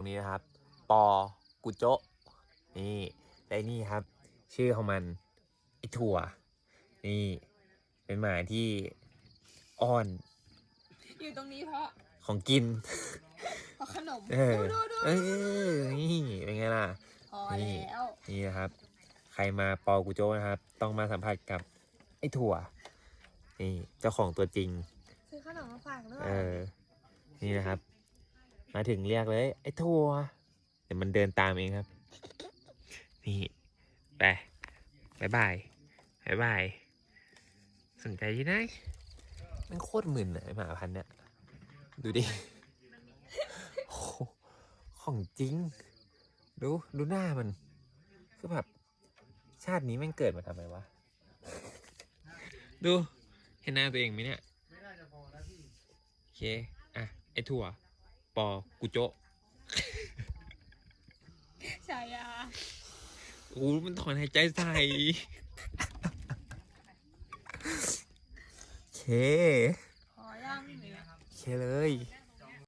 รงนี้นะครับ ปอกุโจะนี่และนี่ครับ ชื่อของมันไอถั่ว นี่เป็นหมาที่อ้อน อยู่ตรงนี้เพราะของกิน เพราะขนมเออ ดูดูดูเออ นี่เป็นไงล่ะ พอนี่ แล้วนี่นะครับ ใครมาปอกุโจ้นะครับ ต้องมาสัมผัสกับไอ้ถั่ว นี่เจ้าของตัวจริง ซื้อขนมมาฝากด้วย เออ นี่นะครับ มาถึงเรียกเลย ไอ้ถั่วเดี๋ยวมันเดินตามเองครับ นี่ ไปบายบายบายบาย สนใจที่ไหนมันโคตรหมึนไอหมาพันเนี่ย ดูดิโอ้ของจริง ดู ดูหน้ามัน คือแบบ ชาตินี้แม่งเกิดมาทำไมวะ ดู เห็นหน้าตัวเองไหมเนี่ยโอเค อะ ไอ้ถั่ว ปอกุโจะใช่อะโอ้มันถอนหายใจใส่โอเค พอยังเนี่ยโอเคเลย